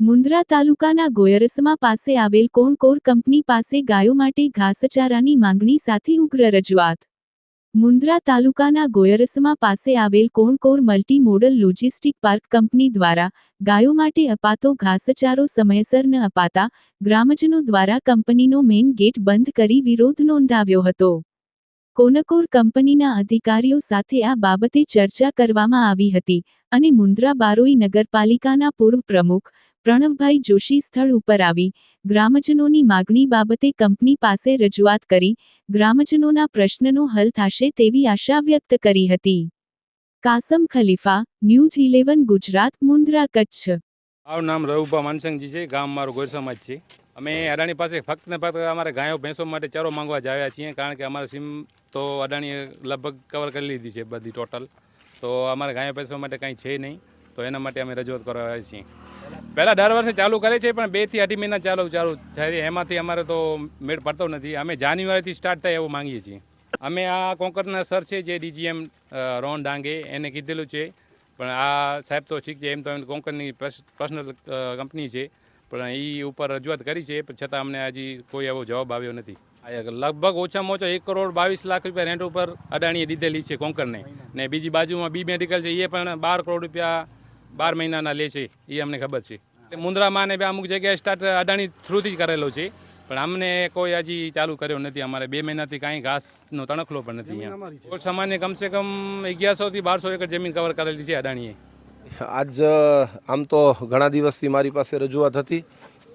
મુન્દ્રા તાલુકાના ગોયરસમા પાસે આવેલ કોણકોર કંપની પાસે ગાયો માટે ઘાસચારાની માંગણી સાથે ઉગ્ર રજૂઆત. મુન્દ્રા તાલુકાના ગોયરસમા પાસે આવેલ Concor multi modal logistic park company દ્વારા ગાયો માટે અપાતો ઘાસચારો સમયસર ન અપાતા ગ્રામજનો દ્વારા કંપનીનો મેઇન ગેટ બંધ કરી વિરોધ નોંધાવ્યો હતો. કોનકોર કંપનીના અધિકારીઓ સાથે આ બાબતે ચર્ચા કરવામાં આવી હતી અને મુન્દ્રા બારોઈ નગરપાલિકાના પૂર્વ પ્રમુખ પ્રણવભાઈ જોશી સ્થળ ઉપર આવી, ગ્રામજનોની માગણી બાબતે કંપની પાસે રજૂઆત કરી, ગ્રામજનોના પ્રશ્નનો હલ થશે તેવી આશા વ્યક્ત કરી હતી. Kasam Khalifa, news eleven, Gujarat, Mundra, Kutch. મારું નામ રઘુભા માનસંગજી છે, ગામ મારું ગોરસામાં જ છે. અમે અડાણી પાસે ફક્ત ને ફક્ત અમારે ગાયો ભેંસો માટે ચારો માંગવા જ આવ્યા છીએ, કારણ કે અમારે સીમ તો અડાણીએ લગભગ કવર કરી લીધી છે બધી ટોટલ તો અમારે ગાયો ભેંસો માટે કાંઈ છે નહીં, તો એના માટે અમે રજૂઆત કરવા આવ્યા છીએ. પહેલાં દર વર્ષે ચાલુ કરે છે, પણ બેથી અઢી મહિના ચાલુ ચાલુ થાય. એમાંથી અમારે તો મેળ પડતો નથી. અમે જાન્યુઆરીથી સ્ટાર્ટ થાય એવું માંગીએ છીએ. અમે આ કોંકરના સર છે, જે ડીજીએમ રોન ડાંગે, એને કીધેલું છે. પણ આ સાહેબ તો ઠીક છે, એમ તો એમ કોંકણની પર્સનલ કંપની છે. પણ એ ઉપર રજૂઆત કરી છે, પણ છતાં અમને હજી કોઈ એવો જવાબ આવ્યો નથી. લગભગ ઓછામાં ઓછો એક કરોડ બાવીસ લાખ રૂપિયા રેન્ટ ઉપર અડાણીએ દીધેલી છે કોંકણને. ને બીજી બાજુમાં બી મેડિકલ છે એ પણ બાર કરોડ રૂપિયા બાર મહિનાના લે છે એ અમને ખબર છે. એટલે મુન્દ્રામાં ને બી અમુક જગ્યાએ સ્ટાર્ટ અડાણી થ્રુથી જ કરેલો છે પણ અમને કોઈ હજી ચાલુ કર્યો નથી અમારે. બે મહિનાથી કાંઈ ઘાસનો તણખલો પણ નથી અહીંયા. સામાન્ય કમસે કમ અગિયારસોથી બારસો એકર જમીન કવર કરેલી છે અદાણીએ. આજ આમ તો ઘણા દિવસથી મારી પાસે રજૂઆત હતી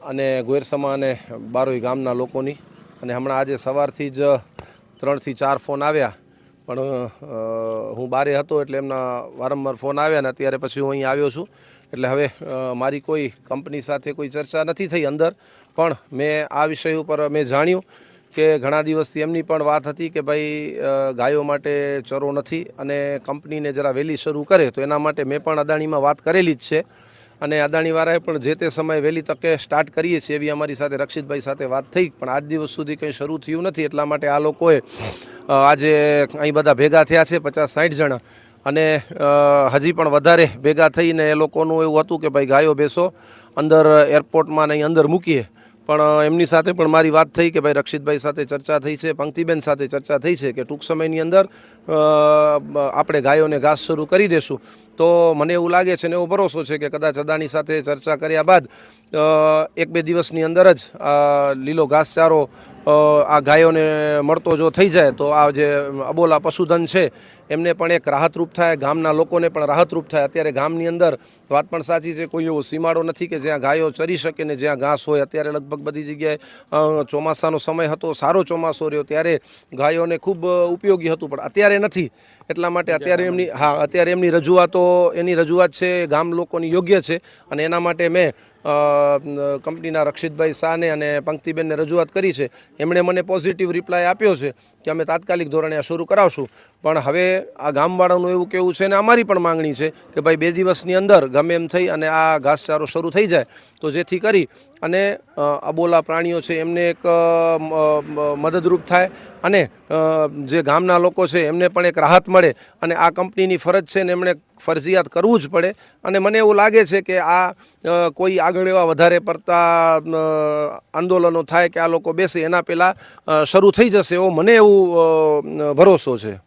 અને ગોયરસમા અને બારોઈ ગામના લોકોની. અને હમણાં આજે સવારથી જ ત્રણથી ચાર ફોન આવ્યા. પણ હું બારે હતો એટલે એમના વારંવાર ફોન આવ્યા ને અત્યારે પછી હું અહીં આવ્યો છું. એટલે હવે મારી કોઈ કંપની સાથે કોઈ ચર્ચા નથી થઈ અંદર. પણ મેં આ વિષય ઉપર મેં જાણ્યું કે ઘણા દિવસથી એમની પણ વાત હતી કે ભાઈ ગાયો માટે ચરો નથી અને કંપનીને જરા વહેલી શરૂ કરે તો એના માટે મેં પણ અદાણીમાં વાત કરેલી જ છે. અને અદાણીવાળાએ પણ જે તે સમયે વહેલી તકે સ્ટાર્ટ કરીએ છીએ એવી અમારી સાથે રક્ષિતભાઈ સાથે વાત થઈ. પણ આજ દિવસ સુધી કંઈ શરૂ થયું નથી, એટલા માટે આ લોકોએ આજે અહીં બધા ભેગા થયા છે, પચાસ સાઠ જણા. અને હજી પણ વધારે ભેગા થઈને એ લોકોનું એવું હતું કે ભાઈ ગાયો બેસો અંદર એરપોર્ટમાં ને અહીં અંદર મૂકીએ. પણ એમની સાથે પણ મારી વાત થઈ કે ભાઈ રક્ષિતભાઈ સાથે ચર્ચા થઈ છે, પંક્તિબેન સાથે ચર્ચા થઈ છે કે ટૂંક સમયની અંદર આપણે ગાયોને ઘાસ શરૂ કરી દેશું. તો મને એવું લાગે છે ને એવો ભરોસો છે કે કદાચ અદાણી સાથે ચર્ચા કર્યા બાદ એક બે દિવસની અંદર જ લીલો ઘાસચારો આ ગાયોને મળતો જો થઈ જાય, તો આ જે અબોલા પશુધન છે, એમને પણ એક રાહતરૂપ થાય, ગામના લોકોને પણ રાહતરૂપ થાય. અત્યારે ગામની અંદર વાત પણ સાચી છે, કોઈ એવો સીમાડો નથી કે જ્યાં ગાયો ચરી શકે ને જ્યાં ઘાસ હોય, અત્યારે લગભગ બધી જગ્યાએ ચોમાસાનો સમય હતો, સારો ચોમાસો રહ્યો, ત્યારે ગાયોને ખૂબ ઉપયોગી હતું. પણ અત્યારે નથી. એટલા માટે અત્યારે એમની હા અત્યારે એમની રજૂઆતો એની રજૂઆત છે ગામ લોકોની યોગ્ય છે. અને એના માટે મેં કંપનીના રક્ષિતભાઈ શાહને અને પંક્તિબેનને રજૂઆત કરી છે. એમણે મને પોઝિટિવ રિપ્લાય આપ્યો છે કે અમે તાત્કાલિક ધોરણે આ શરૂ કરાવશું. પણ હવે આ ગામવાળાનું એવું કેવું છે અને અમારી પણ માંગણી છે કે ભાઈ બે દિવસની અંદર ગમે એમ થઈ અને આ ઘાસચારો શરૂ થઈ જાય તો જેથી કરી અને અબોલા પ્રાણીઓ છે એમને એક મદદરૂપ થાય અને જે ગામના લોકો છે એમને પણ એક રાહત મળે અને આ કંપનીની ફરજ છે ને એમણે ફરજિયાત કરવું જ પડે. અને મને એવું લાગે છે કે આ કોઈ આગળ એવા વધારે પડતા આંદોલનો થાય કે આ લોકો બેસે એના પહેલાં શરૂ થઈ જશે એવો મને એવું ભરોસો છે.